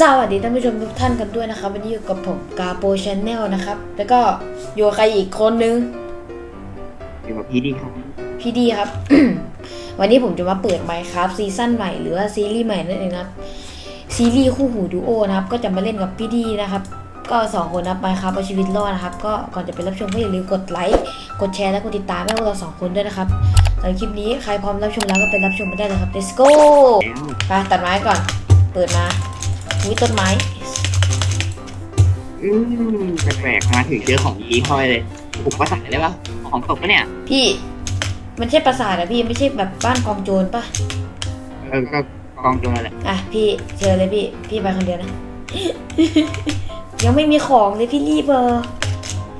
สวัสดีท่านผู้ชมทุกท่านกันด้วยนะครับวันนี้อยู่กับผมกาโปชแนลนะครับ แล้วก็อยู่กับใครอีกคนนึงอยู่กับพี่ดีครับพี่ดีครับ วันนี้ผมจะมาเปิดไมค์ครับซีซั่นใหม่หรือว่าซีรีส์ใหม่นั่นเองนะครับซีรีส์คู่หูดูโอนะครับก็จะมาเล่นกับพี่ดีนะครับ ก็สองคนนะครับไมค์ครับเอาชีวิตรอดนะครับ ก็ก่อนจะไปรับชมก็อย่าลืมกดไลค์กดแชร์และกดติดตามให้พวกเราสองคนด้วยนะครับสำหรับคลิปนี้ใครพร้อมรับชมแล้วก็ไปรับชมกันได้เลยครับ let's go แล้วไปตัดไม้ก่อน เปิดมา อุ้ยต้นไม้ อืมแปลกๆมาถึงเจอของดีเข้าไปเลยอุปสรรคได้ปะของตกปะเนี่ย พี่ มันใช่ปราสาทอะพี่ไม่ใช่แบบบ้านกองโจรปะเออ ก็กองโจรแหละอะพี่เชิญเลยพี่ พี่ไปคนเดียวนะ ยังไม่มีของเลยพี่รีบเออ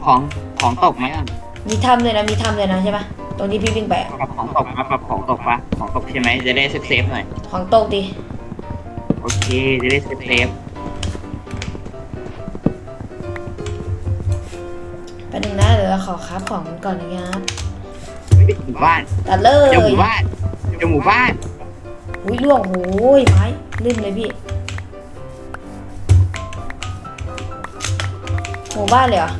ของของตกไหมอะมีทำเลยนะมีทำเลยนะใช่ปะตรงที่พี่วิ่งไปอะปรับของตกปะปรับของตกปะของตกใช่ไหมจะได้เซฟเซฟๆหน่อยของโต๊ะดิ โอเค จะได้เซฟเซฟแป๊บนึงนะเดี๋ยวเราขอครับของกันก่อนนะครับเฮ้ยหมู่บ้านตัดเลยเจอหมู่บ้านเจอหมู่บ้านอุ้ยล่วงโอ้ยไม้ลื่นเลยพี่หมู่บ้านเลยเหรอ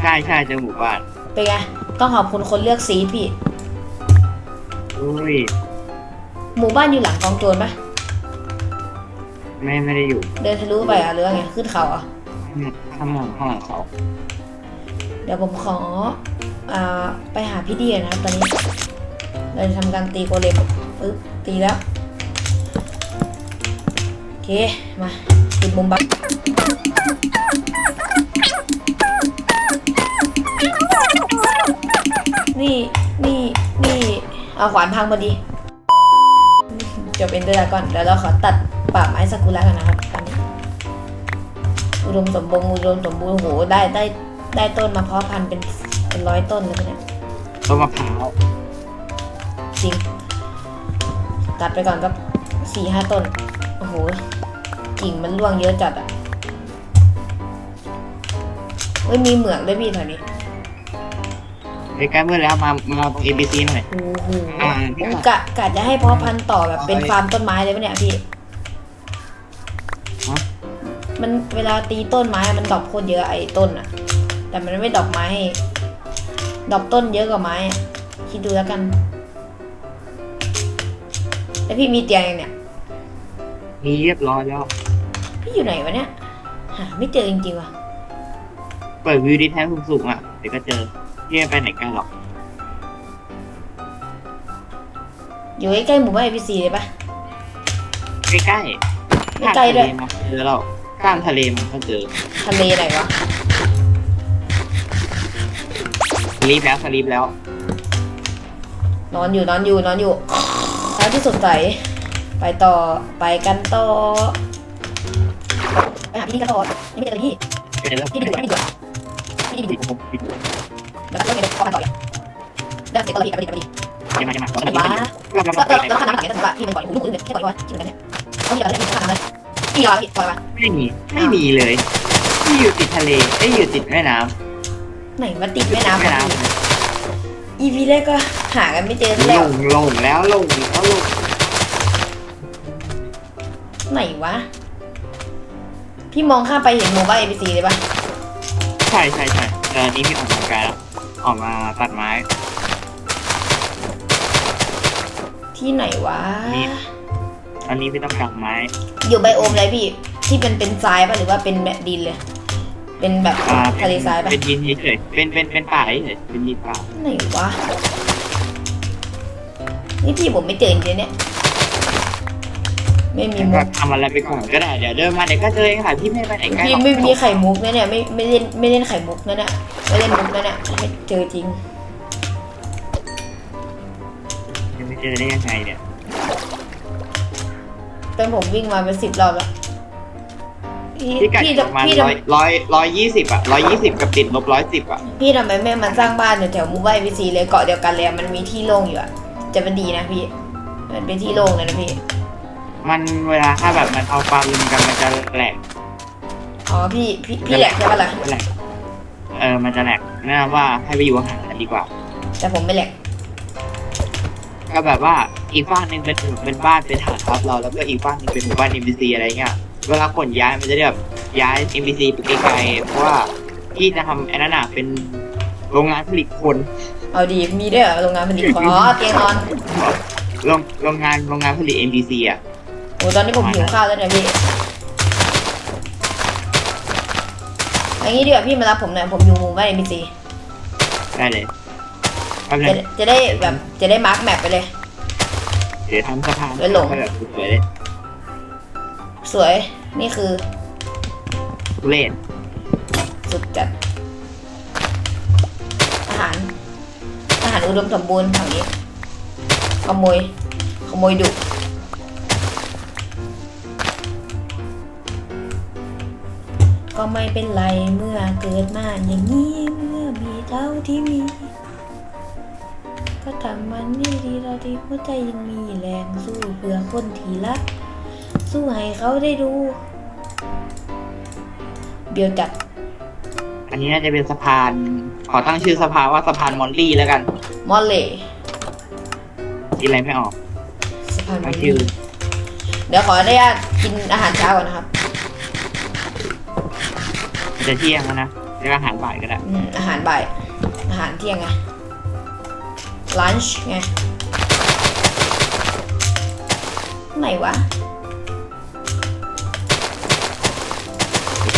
ใช่ใช่เจอหมู่บ้านเป็นไงต้องขอบคุณคนเลือกสีพี่ อุ้ยหมู่บ้านอยู่หลังกองโจรปะ ไม่ไม่ได้อยู่เดินทะลุไปอะหรือว่าไงขึ้นเขาอะข้างหลังข้างหลังเขาเดี๋ยวผมขออ่าไปหาพี่เดียนะครับตอนนี้เราจะทำการตีโกเลมปึ๊บตีแล้วโอเคมาปิดมุมบักนี่นี่นี่เอาขวานพังพอดีจบเอ็นเดอร์ก่อนเดี๋ยวเราขอตัด ป่าไม้สกุระกันนะครับตอนนี้อุดมสมบูรณ์อุดมสมบูรณ์โอ้โหได้ได้ได้ต้นมาเพาะพันธุ์เป็นเป็นร้อยต้นเลยปะเนี่ยต้นมะพร้าวจริงตัดไปก่อนก็สี่ห้าต้นโอ้โหกิ่งมันร่วงเยอะจัดอะเฮ้ยมีเหมืองด้วยพี่แถวนี้ใกล้ๆมืดแล้วมามาตรง ABC หน่อยโอ้โหอ่าพี่ก่อนกะกะจะให้เพาะพันธุ์ต่อแบบเป็นฟาร์มต้นไม้เลยปะเนี่ยพี่ฮะ มันเวลาตีต้นไม้มันดอกโคตรเยอะไอ้ต้นอะแต่มันไม่ดอกไม้ให้ดอกต้นเยอะกว่าไม้อะคิดดูแล้วกัน แล้วพี่มีเตียงยังเนี่ย มีเรียบร้อยแล้ว พี่อยู่ไหนวะเนี่ย หาไม่เจอจริงๆว่ะ เปิดวิวดีแท้สูงๆอะ เดี๋ยวก็เจอพี่ไม่ไปไหนกันหรอก อยู่ใกล้ๆหมู่บ้านเอพีซีเลยปะใกล้ๆไม่ไกลด้วยข้ามทะเลมาเจอเรา ข้ามทะเลมันก็เจอทะเลไหนวะสลีปแล้วสลีปแล้ว นอนอยู่นอนอยู่นอนอยู่ท้ายที่สดใสไปต่อไปกันต่อไปหาพี่นี่กันต่อนี่ไม่เจอเลยพี่เจอแล้วพี่ดีกว่าพี่ดีกว่าพี่ดีกว่าแล้วก็ต้องไปต่อกันต่ออีกได้เสร็จตลอดอีกไปดีไปดีจะมาจะมาไปดีวะเราเราแล้วเราแล้วแล้วข้างน้ำหลังเนี่ยแต่ว่าพี่มันปล่อยลูกอื่นแค่ปล่อยว่าที่เหมือนกันเนี่ยต้องมีอะไรที่ข้างน้ำเลยพี่รอพี่ปล่อยวะ ไม่มีไม่มีเลยที่อยู่ติดทะเลไอ้ยอยู่ติดแม่น้ไหนมาติดแม่ำน้ำแม่น้อีพีแรกก็หากันไม่เจอำลแล้วงลงแล้วลงแล้วลงไหนวะพี่มองข้ามไปเห็นหมู่บ้านเอพีซีเลยปะใช่ใช่ใช่เออนี่พี่ออกกำลังกายแล้วออกมาตัดไม้ ที่ไหนวะนี่ อันนี้พี่ต้องกลับไม้อยู่ไบโอมอะไรพี่ ที่เป็นเป็นทรายปะหรือว่าเป็นแบบดินเลย เป็นแบบอ่าทะเลทรายปะเป็นดินเฉยๆเป็นเป็นเป็นป่าเฉยๆเป็นดินป่าไหนวะนี่พี่ผมไม่เจอจริงๆเนี่ย ไม่มีแล้วมุก็กทำอะไรไปก่อนก็ได้เดี๋ยวเดินมาเดี๋ยวก็เจอเองค่ะพี่ไม่ไปไหนไกลหรพี่อกไม่มีไข่มุกนะเนี่ยไม่ไม่เล่นไม่เล่นไข่มุกนะเนี่ยไม่เล่นมุกนะเนี่ยไม่เจอจริงจะไม่เจอได้ยังไงเนี่ย เป็นผมวิ่งมาเป็นสิบรอบแล้ว พี่พี่กัดพี่ประมาณพี่ร้อยทำร้อยร้อยยี่สิบอะร้อยยี่สิบกับติดลบร้อยสิบอะพี่ทำไมแม่มันสร้างบ้านอยู่แถวหมู่บ้านพีซีเลยเกาะเดียวกันเลยอะมันมีที่โล่งอยู่อะจะเป็นดีนะพี่ มันเป็นที่โล่งเลยนะพี่มันเวลาถ้าแบบมันเอาปลาลุมกันมันจะแหลกอ๋อพี่พี่พี่แหลกใช่ปะล่ะแหลกเออมันจะแหลกแนะนำว่าให้ไปอยู่ห่างกันดีกว่า แต่ผมไม่แหลกก็แบบว่าอีกบ้านหนึ่งเป็นเป็นบ้านเป็นฐานทัพเราแล้วก็อีกบ้านหนึ่งเป็นหมู่บ้านอินฟิซีอะไรเงี้ย เวลาขนย้ายมันจะได้แบบย้าย NPC ไปไกลๆเพราะว่าพี่จะทำไอ้นั่นน่ะเป็นโรงงานผลิตคนเอาดีมีด้วยเหรอโรงงานผลิตของอ๋อเตียงนอนโรงโรงงานโรงงานผลิต NPC อะโอ้ตอนนี้ผมหิวข้าวแล้วเนี่ยพี่เอันนี้ดีกว่าพี่มารับผมหน่อยผมอยู่หมู่บ้านเอ็มบีซีได้เลยแป๊บนึจะงจะได้แบบจะได้มาร์กแมปไปเลย เดี๋ยวทำสะพานไว้หลง ให้แบบสวยเลยสวย นี่คือทุเล่นสุดจัด อาหาร อาหารอุดมสมบูรณ์ฝั่งนี้ ขโมย ขโมยดุก็ไม่เป็นไรเมื่อเกิดมาอย่างนี้เมื่อมีเท่าที่มี ก็ทำมันนี่ดีเราที่หัวใจยังมีแรงสู้เพื่อคนที่รัก สู้ให้เขาได้ดู เบียวจัด อันนี้น่าจะเป็นสะพาน ขอตั้งชื่อสะพานว่าสะพานมอลลี่แล้วกันมอลเล่คิดอะไรไม่ออกสะพานมอตั้ลงชื่ลี่อเดี๋ยวขออนุญาตกินอาหารเช้าก่อนนะครับจะเที่ยงแล้วนะเรียกอาหารบ่ายก็ได้อืมอาหารบ่ายอาหารเที่ยงไงลันช์ไงไหนวะ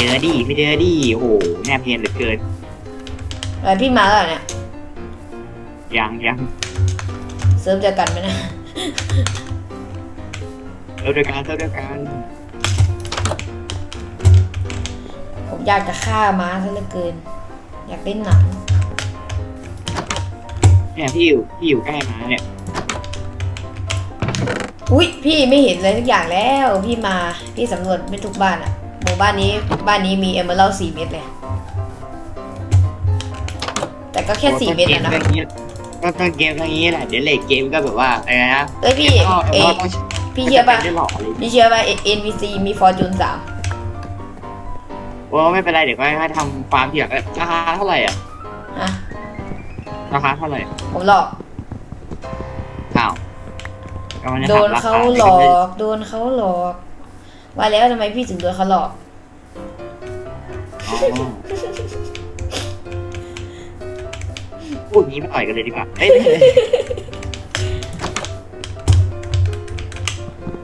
เจอดิไม่เจอดิโอ้โหแนบเนียนเหลือเกินอะไรพี่มาแล้วเหรอเนี่ยยังยังเซิร์ฟเจอกันไหมนะเท่าเดียวกันเท่าเดียวกันผมอยากจะฆ่าม้าซะเหลือเกิน อยากเล่นหนังเนี่ยพี่อยู่พี่อยู่ใกล้มาเนี่ยอุ้ยพี่ไม่เห็นอะไรทุกอย่างแล้ว พี่มาพี่สำรวจไม่ทุกบ้านอะ หมู่บ้านนี้บ้านนี้มีเอเมอรัลสี่เม็ดเลย แต่ก็แค่สี่เม็ดอะนะก็ต้นเกมก็ต้นเกมอย่างนี้แหละเดี๋ยวเลทเกมก็แบบว่าอะไรนะเอ้ยพี่ก็เอก็ต้องพี่เชื่อป่ะได้หล่อเลยพี่เชื่อป่ะ NPC มีฟอร์จูนสามโอ้ไม่เป็นไรเดี๋ยวก็ให้ทำฟาร์มเถียงราคาเท่าไหร่อะฮะราคาเท่าไหร่ผมหลอกอ้าวกำลังจะโดถมนรคเขาหลอกโดนเขาหลอก ว่าแล้วทำไมพี่ถึงโดนเขาหลอก อ๋อพูดอย่างนี้ไม่ต่อยกันเลยดีกว่าเอ้ยไม่ใช่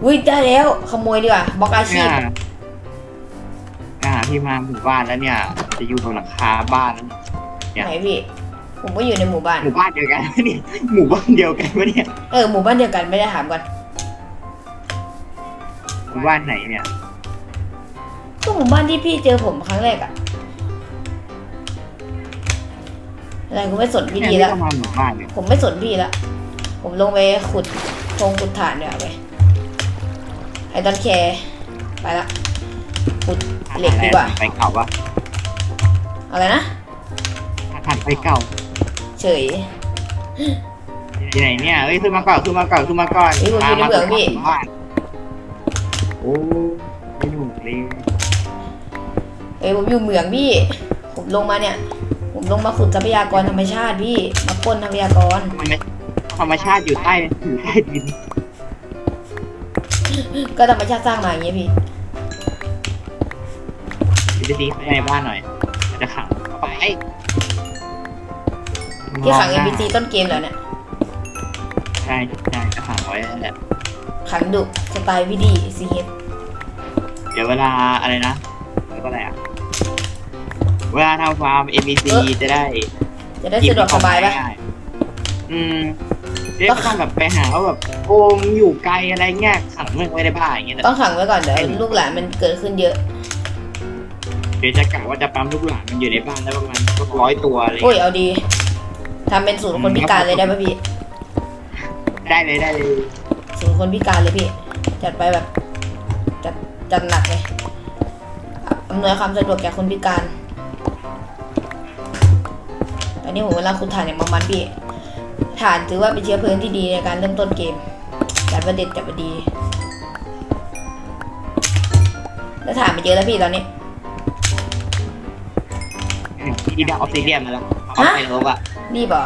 อุ้ยได้แล้วขโมยดีกว่าบล็อกอาชีเนี่ยพอ่าพี่มาหมู่บ้านแล้วเนี่ย จะอยู่บนหลังคาบ้านแล้วเนี่ย ไหนพี่ ผมก็อยู่ในหมู่บ้าน หมู่บ้านเดียวกัน เนี่ยหมู่บ้านเดียวกันวะเนี่ย เออหมู่บ้านเดียวกันไม่ได้ถามก่อน หมู่บ้านไหนเนี่ย ก็หมู่บ้านที่พี่เจอผมครั้งแรกอะอะไรกูไม่สนพี่เนี่ยดีพี่แล้วก็มาหมู่บ้านเนี่ยผมไม่สนพี่แล้วผมลงไปขุดโครงขุดฐานเดี๋ยวาไปไอ้ตอนแคร์ไปละขุดเหล็กดีกว่า ไปเก่าวะอะไรนะผ่านไปเก่าเฉยที่ไหนเนี่ยเอ้ยขึ้นมาก่อนขึ้นมาก่อนขึ้นมาก่อนเฮ้ยผมอยู่ในเมืองพี่หมู่บ้านโอ้ไม่หนุกเลยเอ้ยผมอยู่เหมืองพี่ ผมลงมาเนี่ย ผมลงมาขุดทรัพยากรธรรมชาติพี่ มาปล้นทรัพยากร มันไม่ธรรมชาติอยู่ใต้อยู่ใต้ดินก็ธรรมชาติสร้างมาอย่างเงี้ยพี่เดี๋ยวจะดีในบ้านหน่อยจะขังเข้าไปที่ขัง NPC ต้นเกมเหรอเนี่ย ใช่ใช่จะขังไว้นั่นแหละ ขังดุสไตล์พี่ดีซีเฮดเดี๋ยวเวลาอะไรนะแล้วก็อะไรอะ เวลาทำฟาร์ม NPC จะได้จะได้สะดวกสบายปะง่อืมเรียกต้องแบบไปหาว่าแบบโอมอยู่ไกลอะไรเงี้ยขังมันไว้ในบ้านอย่างเงี้ยต้องขังไว้ก่อนเดี๋ยวลูกหลานมันเกิดขึ้นเยอะเดี๋ยวจะกะว่าจะปั๊มลูกหลานมันอยู่ในบ้านได้ประมาณร้อยตัวอะไรโอ้ยเอาดีทำเป็นศูนย์คนพิการเลยได้ปะพี่ ได้เลยได้เลย ศูนย์คนพิการเลยพี่ จัดไปแบบ จัดจัดหนักเลยอำนวยความสะดวกแก่คนพิการอันนี้ผมเวลาคุณถ่านอย่างมันๆพี่ฐานถือว่าเป็นเชื้อเพลิงที่ดีในการเริ่มต้นเกม จัดประเด็ดจัดประดี แล้วฐานไปเจอแล้วพี่ตอนนี้ที่ได้ออฟซิเดียมมาแล้วเอาไปลบอะรีบเหรอ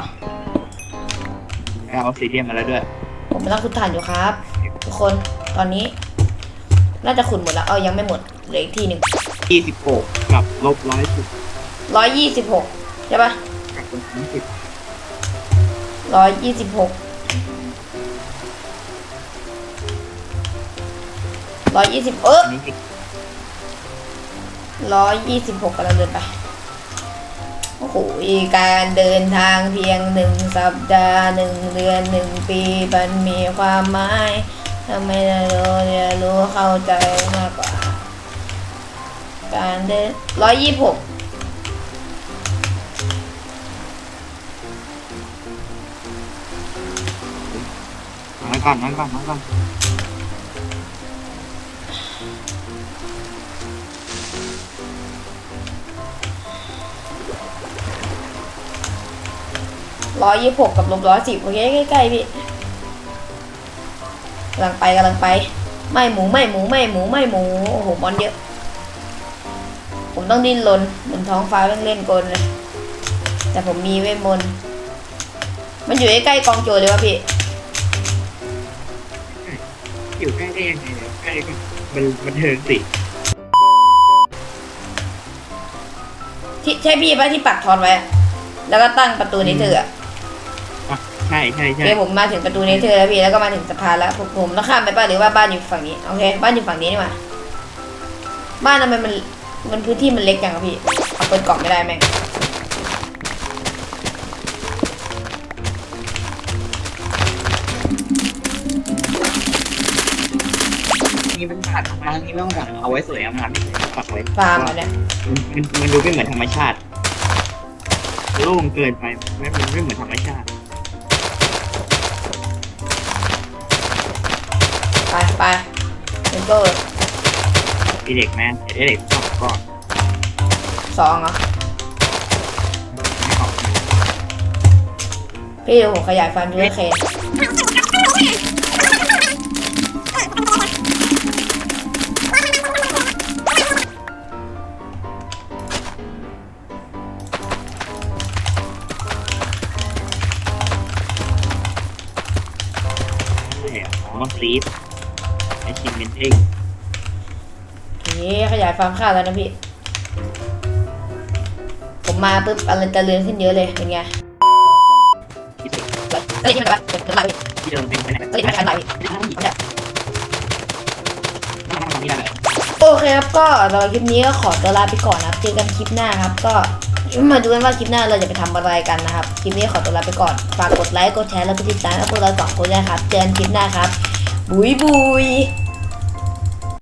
ได้ออฟซิเดียมมาแล้วด้วย ผมกำลังขุดถ่านอยู่ครับ ทุกคนตอนนี้ น่าจะขุดหมดแล้ว เอายังไม่หมดเหลืออีกที่หนึ่งยี่สิบหกกับลบร้อยสิบร้อยยี่สิบหกใช่ปะกับคนสามสิบร้อยยี่สิบหกร้อยยี่สิบเอออันนี้สิร้อยยี่สิบหกกำลังเดินไป โอ้โหการเดินทางเพียงหนึ่งสัปดาห์หนึ่งเดือนหนึ่งปีมันมีความหมายทำไมเราเรียนรู้เข้าใจมากกว่า การเดินร้อยยี่สิบหกนั่งก่อนนั่งก่อนนั่งก่อน ร้อยยี่สิบหกกับลบร้อยสิบโอเคใกล้ๆพี่กำลังไปกำลังไป ไม่หมูไม่หมูไม่หมูไม่หมูโอ้โหมอนเยอะ ผมต้องดิ้นรนเหมือนท้องฟ้าเล่นเล่นกลเลยแต่ผมมีเวทมนต์มันอยู่ใกล้ๆกองโจรเลยวะพี่อยู่ใกล้ได้ยังไงเนี่ยใกล้ก็มันมันเทิงสิที่ใช่พี่ปะที่ปักทอนไว้อะแล้วก็ตั้งประตูเนเธอร์อะอะ ใช่ใช่ใช่เดี๋ยวผมมาถึงประตูเนเธอร์แล้วพี่แล้วก็มาถึงสะพานแล้วผมผมต้องข้ามไปป่ะหรือว่าบ้านอยู่ฝั่งนี้โอเคบ้านอยู่ฝั่งนี้นี่หว่าบ้านทำไมมันมันพื้นที่มันเล็กจังอะพี่เอาเปิดกล่องไม่ได้แม่งนี่เป็นผัดบางทีไม่ต้องแบบเอาไว้สวยงามปักไว้ฟาร์มเหรอเนี่ยมันมันดูไม่เหมือนธรรมชาติโล่งเกินไปไม่มันไม่เหมือนธรรมชาติ ไปไปเลนโก้มีเด็กแมนเด็กเด็กสองก่อนสองเหรอไม่ออกมาพี่เดี๋ยวผมขยายฟาร์มยูเอเค ฟาร์มข้าวแล้วนะพี่ ผมมาปุ๊บอะไรจะเรือนขึ้นเยอะเลยเป็นไงที่สุดเอ้ยที่มันแบบเป็นอะไรที่เดิมเป็นไปไหนเอ้ยไม่ใช่อะไรพี่ได้ไม่ได้ไม่ได้โอเคครับก็สำหรับคลิปนี้ก็ขอตัวลาไปก่อนนะครับ เจอกันคลิปหน้าครับ ก็มาดูกันว่าคลิปหน้าเราจะไปทำอะไรกันนะครับ คลิปนี้ขอตัวลาไปก่อน ฝากกดไลค์ กดแชร์ แล้วก็ติดตามให้พวกเราสองคนด้วยนะครับ เจอกันคลิปหน้าครับ บุยบุย